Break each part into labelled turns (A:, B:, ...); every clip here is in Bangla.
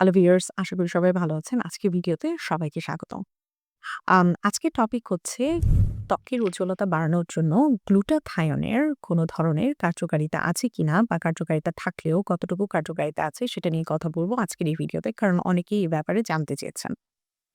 A: হ্যালো ভিউয়ার্স আশা করি সবাই ভালো আছেন। আজকে ভিডিওতে সবাইকে স্বাগত আজকের টপিক হচ্ছে ত্বকের উজ্জ্বলতা বাড়ানোর জন্য গ্লুটাথায়নের কোনো ধরনের কার্যকারিতা আছে কিনা বা কার্যকারিতা থাকলেও কতটুকু কার্যকারিতা আছে সেটা নিয়ে কথা বলব আজকের এই ভিডিওতে। কারণ অনেকেই এই ব্যাপারে জানতে চেয়েছেন।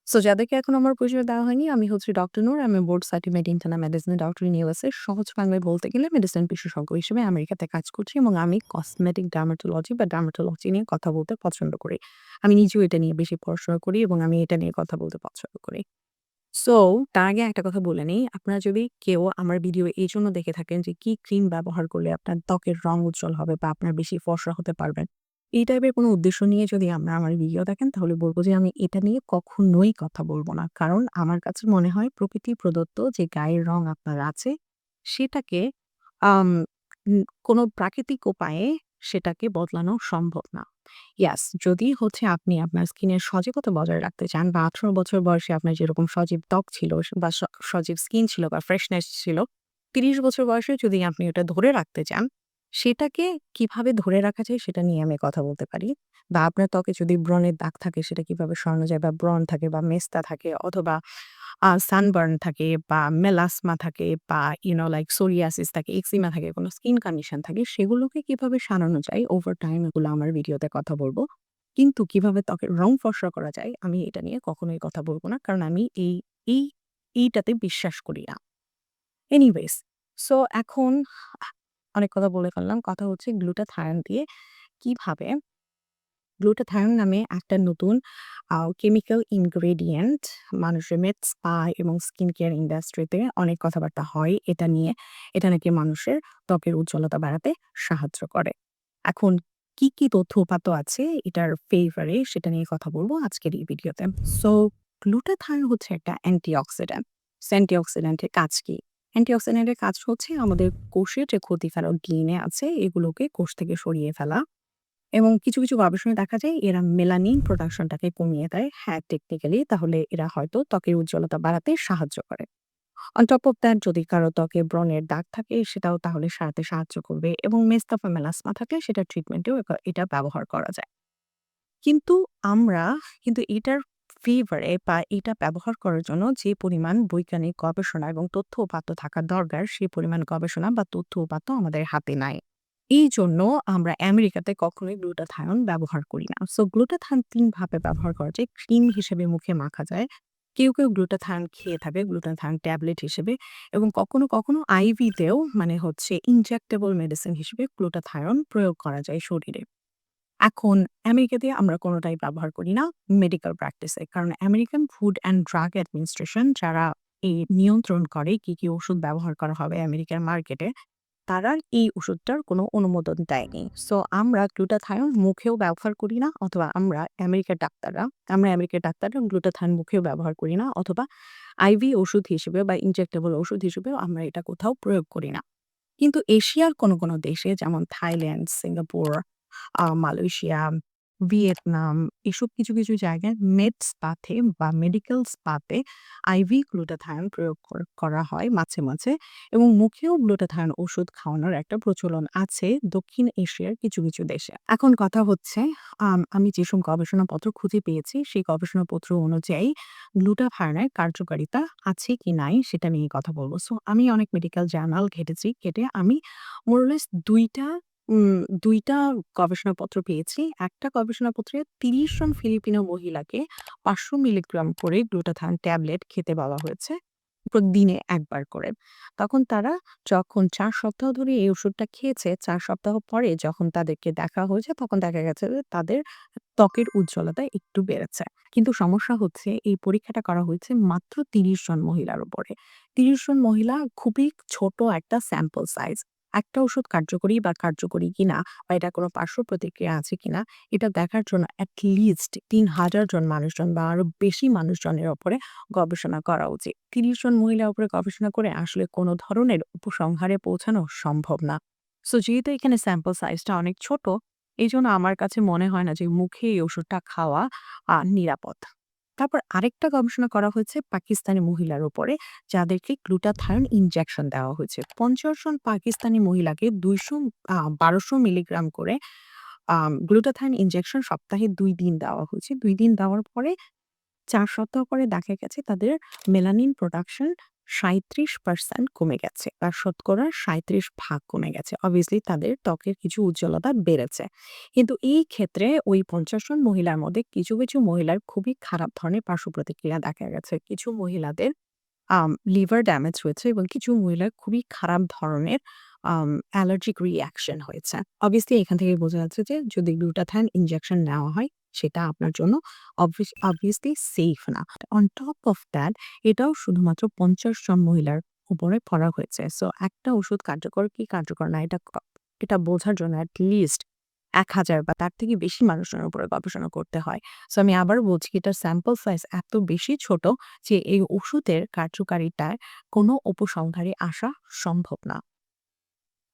A: সো যাদেরকে এখনও আমার পরিচয় দেওয়া হয়নি, আমি হচ্ছি ডক্টর নূর। আমি board certified internal medicine doctor USA. সহজ বাংলায় বলতে গেলে মেডিসিন বিশেষজ্ঞ হিসেবে আমেরিকাতে কাজ করছি এবং আমি কসমেটিক ডার্মাটোলজি বা ডার্মাটোলজি নিয়ে কথা বলতে পছন্দ করি। আমি নিজেও এটা নিয়ে বেশি পড়াশোনা করি এবং আমি এটা নিয়ে কথা বলতে পছন্দ করি। সো তার আগে একটা কথা বলে নিই আপনারা যদি কেউ আমার ভিডিও এই জন্য দেখে থাকেন যে কি ক্রিম ব্যবহার করলে আপনার ত্বকের রং উজ্জ্বল হবে বা আপনার বেশি ফর্সা হতে পারবেন। এই টাইপের কোনো উদ্দেশ্য নিয়ে যদি আমরা আমার ভিডিও দেখেন তাহলে বলব যে আমি এটা নিয়ে কখনোই কথা বলব না। কারণ আমার কাছে মনে হয় প্রকৃতি প্রদত্ত যে গায়ের রং আপনার আছে সেটাকে কোনো প্রাকৃতিক উপায়ে সেটাকে বদলানো সম্ভব না। ইয়াস, যদি হচ্ছে আপনি আপনার স্কিনের সজীবতা বজায় রাখতে চান বা ১৮ বছর বয়সে আপনার যেরকম সজীব ত্বক ছিল বা সজীব স্কিন ছিল বা ফ্রেশনেস ছিল, ৩০ বছর বয়সে যদি আপনি ওটা ধরে রাখতে চান, সেটাকে কীভাবে ধরে রাখা যায় সেটা নিয়ে আমি কথা বলতে পারি। বা আপনার ত্বকে যদি ব্রণের দাগ থাকে সেটা কীভাবে সরানো যায় বা ব্রণ থাকে বা মেস্তা থাকে অথবা সানবার্ন থাকে বা মেলাসমা থাকে বা ইউ নো লাইক সোরিয়াসিস থাকে, এক্সিমা থাকে, কোনো স্কিন কন্ডিশন থাকে সেগুলোকে কীভাবে সারানো যায় ওভার টাইম এগুলো আমার ভিডিওতে কথা বলব কিন্তু কীভাবে ত্বকের রং ফর্সা করা যায় আমি এটা নিয়ে কখনোই কথা বলব না। কারণ আমি এই এই এইটাতে বিশ্বাস করি না। এনিওয়েজ সো এখন অনেক কথা বলে ফেললাম। কথা হচ্ছে গ্লুটাথায়ন দিয়ে কীভাবে গ্লুটাথায়ন নামে একটা নতুন কেমিক্যাল ইনগ্রেডিয়েন্ট মানুষের মেড স্পা এবং স্কিন কেয়ার ইন্ডাস্ট্রিতে অনেক কথাবার্তা হয় এটা নিয়ে। এটা নাকি মানুষের ত্বকের উজ্জ্বলতা বাড়াতে সাহায্য করে। এখন কি, কি তথ্য উপাত্ত আছে এটার ফেভারে সেটা নিয়ে কথা বলব আজকের এই ভিডিওতে। সো গ্লুটাথায়ন হচ্ছে একটা অ্যান্টিঅক্সিডেন্ট। অ্যান্টিঅক্সিডেন্টের কাজ কি? অ্যান্টিঅক্সিডেন্টের কাজ হচ্ছে আমাদের কোষের যে ক্ষতিকারক ডিএনএ আছে এগুলোকে কোষ থেকে সরিয়ে ফেলা। এবং কিছু, কিছু গবেষণায় দেখা যায় এরা মেলানিন প্রোডাকশনটাকে কমিয়ে দেয়। হ্যাঁ, টেকনিক্যালি তাহলে এরা হয়তো ত্বকের উজ্জ্বলতা বাড়াতে সাহায্য করে। অন টপ অফ দ্যাট যদি কারও ত্বকে ব্রণের দাগ থাকে সেটাও তাহলে সারাতে সাহায্য করবে এবং মেস্তা বা মেলাসমা থাকলে সেটা ট্রিটমেন্টেও এটা ব্যবহার করা যায়। কিন্তু আমরা কিন্তু এটার ফেভারে বা এটা ব্যবহার করার জন্য যে পরিমাণ বৈজ্ঞানিক গবেষণা এবং তথ্য উপাত্ত থাকা দরকার সেই পরিমাণ গবেষণা বা তথ্য উপাত্ত আমাদের হাতে নাই। এই জন্য আমরা আমেরিকাতে কখনোই গ্লুটাথায়ন ব্যবহার করি না। সো গ্লুটাথায়ন তিনভাবে ব্যবহার করা যায়। ক্রিম হিসেবে মুখে মাখা যায়। কেউ, কেউ গ্লুটাথায়ন খেয়ে থাকে গ্লুটাথায়ন ট্যাবলেট হিসেবে এবং কখনো, কখনো আইভিতেও মানে হচ্ছে ইনজেক্টেবল মেডিসিন হিসেবে গ্লুটাথায়ন প্রয়োগ করা যায় শরীরে। এখন আমেরিকাতে আমরা কোনোটাই ব্যবহার করি না মেডিকেল প্র্যাকটিসে। কারণ American Food and Drug Administration যারা এই নিয়ন্ত্রণ করে কি, কি ওষুধ ব্যবহার করা হবে আমেরিকার মার্কেটে, তারা এই ওষুধটার কোনো অনুমোদন দেয়নি। সো আমরা গ্লুটাথায়ন মুখেও ব্যবহার করি না অথবা আমরা আমেরিকার ডাক্তাররা আমরা আমেরিকার ডাক্তাররা গ্লুটাথায়ন মুখেও ব্যবহার করি না অথবা আইভি ওষুধ হিসেবে বা ইনজেক্টেবল ওষুধ হিসেবেও আমরা এটা কোথাও প্রয়োগ করি না। কিন্তু এশিয়ার কোনো, কোনো দেশে যেমন থাইল্যান্ড, সিঙ্গাপুর, মালয়েশিয়া, ভিয়েতনাম এসব কিছু, কিছু জায়গায় মেড স্পাতে বা মেডিকেল স্পাতে আইভি গ্লুটাথায়ন প্রয়োগ কর হয় মাঝে, মাঝে এবং মুখেও গ্লুটাথায়ন ওষুধ খাওয়ানোর একটা প্রচলন আছে দক্ষিণ এশিয়ার কিছু, কিছু দেশে। এখন কথা হচ্ছে আম যেসব গবেষণাপত্র খুঁজে পেয়েছি সেই গবেষণাপত্র অনুযায়ী গ্লুটাথায়নের কার্যকারিতা আছে কি নাই সেটা নিয়ে কথা বলব। সো আমি অনেক মেডিকেল জার্নাল ঘেটেছি। ঘেটে আমি মোর অর লেস ২ টা উম ২ টা গবেষণাপত্র পেয়েছি। একটা গবেষণাপত্রে ৩০ জন ফিলিপিনো মহিলাকে ৫০০ মিলিগ্রাম করে গ্লুটাথায়ন ট্যাবলেট খেতে বলা হয়েছে। দিনে ১ বার করে। তখন তারা যখন ৪ সপ্তাহ ধরে এই ওষুধটা খেয়েছে, ৪ সপ্তাহ পরে যখন তাদেরকে দেখা হয়েছে তখন দেখা গেছে যে তাদের ত্বকের উজ্জ্বলতা একটু বেড়েছে। কিন্তু সমস্যা হচ্ছে এই পরীক্ষাটা করা হয়েছে মাত্র ৩০ জন মহিলার উপরে। ৩০ জন মহিলা খুবই ছোট একটা স্যাম্পল সাইজ। একটা ওষুধ কার্যকরী বা কার্যকরী কিনা বা এটা কোনো পার্শ্ব প্রতিক্রিয়া আছে কিনা এটা দেখার জন্য এট লিস্ট ৩০০০ জন মানুষজন বা আরও বেশি মানুষজনের ওপরে গবেষণা করা উচিত। ৩০ জন মহিলার উপরে গবেষণা করে আসলে কোনো ধরনের উপসংহারে পৌঁছানো সম্ভব না। সো যেহেতু এখানে স্যাম্পল সাইজটা অনেক ছোট, এইজন্য আমার কাছে মনে হয় না যে মুখে এই ওষুধটা খাওয়া নিরাপদ। তারপর আরেকটা গবেষণা করা হয়েছে পাকিস্তানি মহিলার উপরে যাদেরকে গ্লুটাথায়ন ইনজেকশন দেওয়া হয়েছে। ৫০ জন পাকিস্তানি মহিলাকে দুইশো বারোশো মিলিগ্রাম করে গ্লুটাথায়ন ইনজেকশন সপ্তাহে দুই দিন দেওয়া হয়েছে। দুই দিন দেওয়ার পরে চার সপ্তাহ পরে দেখা গেছে তাদের মেলানিন প্রোডাকশন ৩৭% কমে গেছে বা শতকরা ৩৭ ভাগ কমে গেছে। অবভিয়াসলি তাদের ত্বকের কিছু উজ্জ্বলতা বেড়েছে। কিন্তু এই ক্ষেত্রে ওই ৫০ জন মহিলার মধ্যে কিছু, কিছু মহিলার খুবই খারাপ ধরনের পার্শ্ব প্রতিক্রিয়া দেখা গেছে। কিছু মহিলাদের লিভার ড্যামেজ হয়েছে এবং কিছু মহিলার খুবই খারাপ ধরনের অ্যালার্জিক রিয়াকশন হয়েছে। অবভিয়াসলি এখান থেকে বোঝা যাচ্ছে যে যদি গ্লুটাথাইন ইনজেকশন নেওয়া হয় সেটা আপনার জন্য অবভিয়াস অবভিয়াসলি সেফ না। অন টপ অফ দ্যাট এটাও শুধুমাত্র ৫০ জন মহিলার উপরে করা হয়েছে। সো একটা ওষুধ কার্যকর কি কার্যকর না, এটা এটা বোঝার জন্য এট লিস্ট ১০০০ বা তার থেকে বেশি মানুষজনের উপরে গবেষণা করতে হয়। সো আমি আবার বলছি এটার স্যাম্পল সাইজ এত বেশি ছোট যে এই ওষুধের কার্যকারিতায় কোনো উপসংহারে আসা সম্ভব না।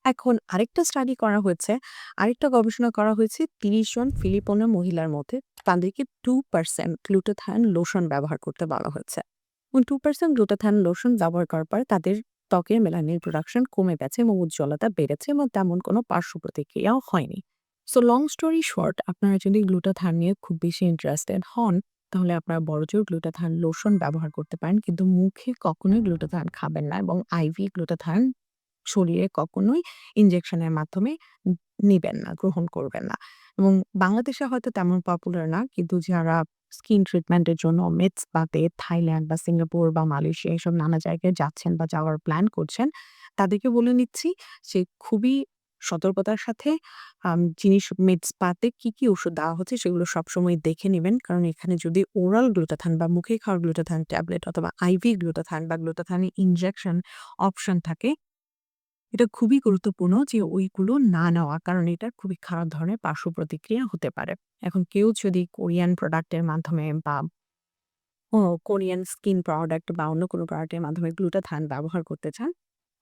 A: এখন আরেকটা স্টাডি করা হয়েছে, আরেকটা গবেষণা করা হয়েছে ৩০ জন ফিলিপিনো মহিলার মধ্যে তাদেরকে 2% গ্লুটাথাইন লোশন ব্যবহার করতে বলা হয়েছে। এবং 2% গ্লুটাথাইন লোশন ব্যবহার করার পর তাদের ত্বকের মেলানির প্রোডাকশন কমে গেছে এবং উজ্জ্বলতা বেড়েছে এবং তেমন কোনো পার্শ্ব প্রতিক্রিয়াও হয়নি। সো লং স্টোরি শর্ট আপনারা যদি গ্লুটাথাইন নিয়ে খুব বেশি ইন্টারেস্টেড হন তাহলে আপনারা বড়জোর গ্লুটাথাইন লোশন ব্যবহার করতে পারেন কিন্তু মুখে কখনোই গ্লুটাথাইন খাবেন না এবং আইভি গ্লুটাথাইন শরীরে কখনোই ইনজেকশনের মাধ্যমে নিবেন না, গ্রহণ করবেন না। এবং বাংলাদেশে হয়তো তেমন পপুলার না কিন্তু যারা স্কিন ট্রিটমেন্টের জন্য মেডস্পাতে থাইল্যান্ড বা সিঙ্গাপুর বা মালয়েশিয়া এসব নানা জায়গায় যাচ্ছেন বা যাওয়ার প্ল্যান করছেন তাদেরকে বলে নিচ্ছি যে খুবই সতর্কতার সাথে জিনিস মেডস্পাতে কি, কি ওষুধ দেওয়া হচ্ছে সেগুলো সবসময় দেখে নিবেন। কারণ এখানে যদি ওরাল গ্লুটাথাইন বা মুখে খাওয়ার গ্লুটাথাইন ট্যাবলেট অথবা আইভি গ্লুটাথাইন বা গ্লুটাথাইন ইনজেকশন অপশন থাকে এটা খুবই গুরুত্বপূর্ণ যে ওইগুলো না নেওয়া। কারণ এটার খুবই খারাপ ধরনের পার্শ্ব প্রতিক্রিয়া হতে পারে। এখন কেউ যদি কোরিয়ান প্রোডাক্টের মাধ্যমে বা কোরিয়ান স্কিন প্রোডাক্ট বা অন্য কোনো প্রোডাক্টের মাধ্যমে গ্লুটাথাইন ব্যবহার করতে চান,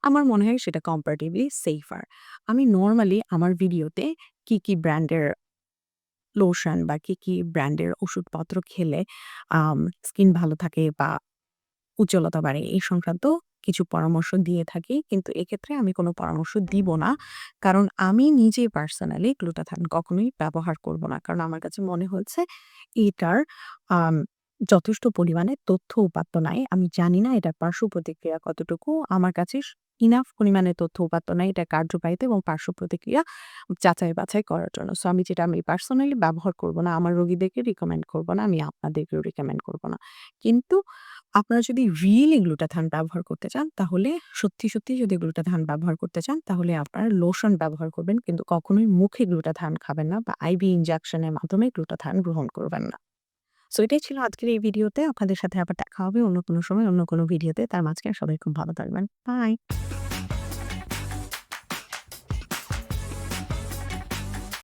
A: আমার মনে হয় সেটা কম্পারেটিভলি সেফার। আমি নর্মালি আমার ভিডিওতে কি, কি ব্র্যান্ডের লোশন বা কি, কি ব্র্যান্ডের ওষুধপত্র খেলে স্কিন ভালো থাকে বা উজ্জ্বলতা বাড়ে এই সংক্রান্ত কিছু পরামর্শ দিয়ে থাকি। কিন্তু এক্ষেত্রে আমি কোনো পরামর্শ দিব না। কারণ আমি নিজে পার্সোনালি গ্লুটাথাইন কখনোই ব্যবহার করব না। কারণ আমার কাছে মনে হচ্ছে এটার যথেষ্ট পরিমাণে তথ্য উপাত্ত নাই। আমি জানি না এটার পার্শ্ব প্রতিক্রিয়া কতটুকু। আমার কাছে ইনাফ পরিমাণে তথ্য উপাত্ত নাই এটা কার্যকারিতা এবং পার্শ্ব প্রতিক্রিয়া যাচাই বাছাই করার জন্য। সো আমি যেটা আমি পার্সোনালি ব্যবহার করব না, আমার রোগীদেরকে রিকমেন্ড করব না, আমি আপনাদেরকেও রিকমেন্ড করব না। কিন্তু আপনারা যদি রিয়েলি গ্লুটাথান ব্যবহার করতে চান তাহলে সত্যি, সত্যি যদি গ্লুটাথান ব্যবহার করতে চান তাহলে আপনারা লোশন ব্যবহার করবেন কিন্তু কখনোই মুখে গ্লুটাথান খাবেন না বা আইবি ইনজেকশনের মাধ্যমে গ্লুটাথান গ্রহণ করবেন না। সো এটাই ছিল আজকের এই ভিডিওতে। আপনাদের সাথে আবার দেখা হবে অন্য কোনো সময় অন্য কোনো ভিডিওতে। তার মাঝখানে সবাই খুব ভালো থাকবেন। বাই।